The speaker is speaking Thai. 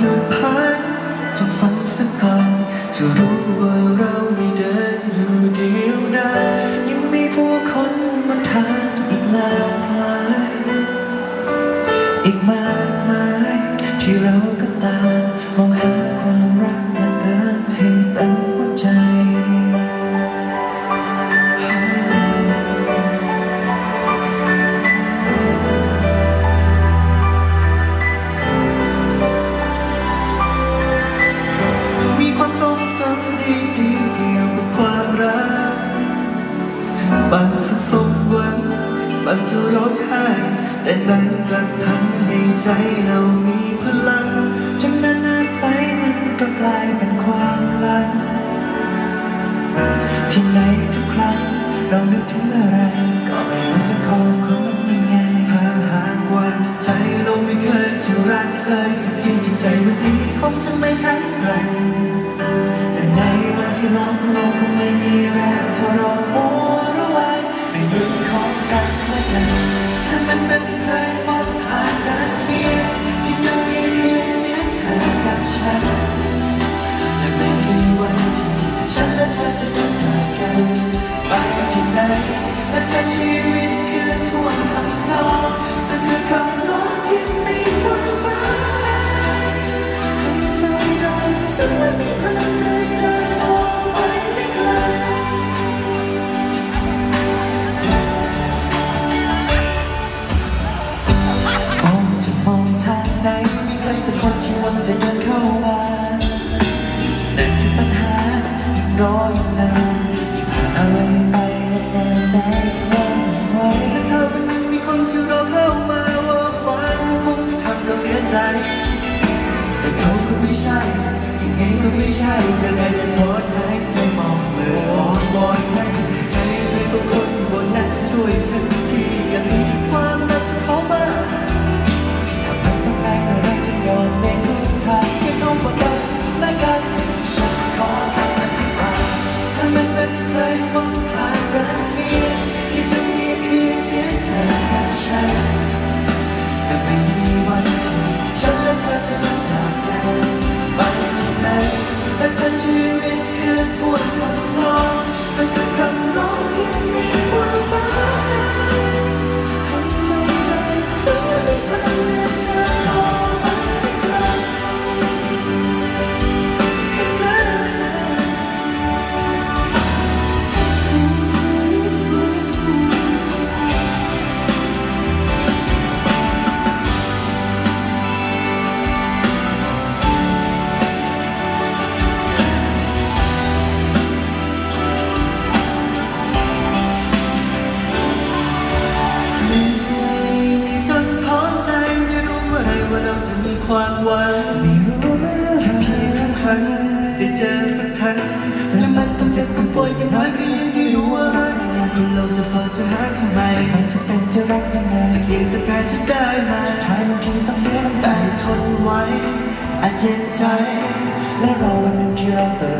หยุดพักจงฟังสักก่อนจะรู้ว่าเราไม่เดินอยู่เดียวดายยังมีผู้คนบนทางอีกหลากหลายอีกมากมายที่เราก็ตามมองหา แต่นั้นกลับทำให้ใจเรามีพลังจนนานๆไปมันก็กลายเป็นความลัง ที่ไหนทุกครั้งเรานึกถึงอะไร ก็ไม่รู้จะขอบคุณยังไง ถ้าหากว่าใจเราไม่เคยจะรักเลยสักทีจิตใจวันนี้คงจะไม่แข็งแกร่งแต่ในวันที่ล้มลงคงไม่ ใครสักคนที่หวังจะเดินเข้ามานั่นคือปัญหายังรอยิ่งนานยิ่งผ่านอะไรไปและแน่ใจว่าไว้และถ้าวันหนึ่งมีคนที่รอเข้ามาว่าฟังก็คงทำเราเสียใจ แต่เขาก็ไม่ใช่ยังไงก็ไม่ใช่ยังไงก็ทน ความหวังไม่รู้เมื่เพียงสักคัญได้เจอสักครั้งและมันต้องเจ็บต้องป่วยอย่างน้อยก็ยังได้รู้ว่ารักคนเราจะสอนจะหาทำไมมันจะเป็นจะรักยังไงเพียงแต่กายฉันได้ไหมสุดท้ายบางทีต้องเสียน้ำตาทนไว้อาจเจ็บใจและรอวันหนึ่งที่เราเติบ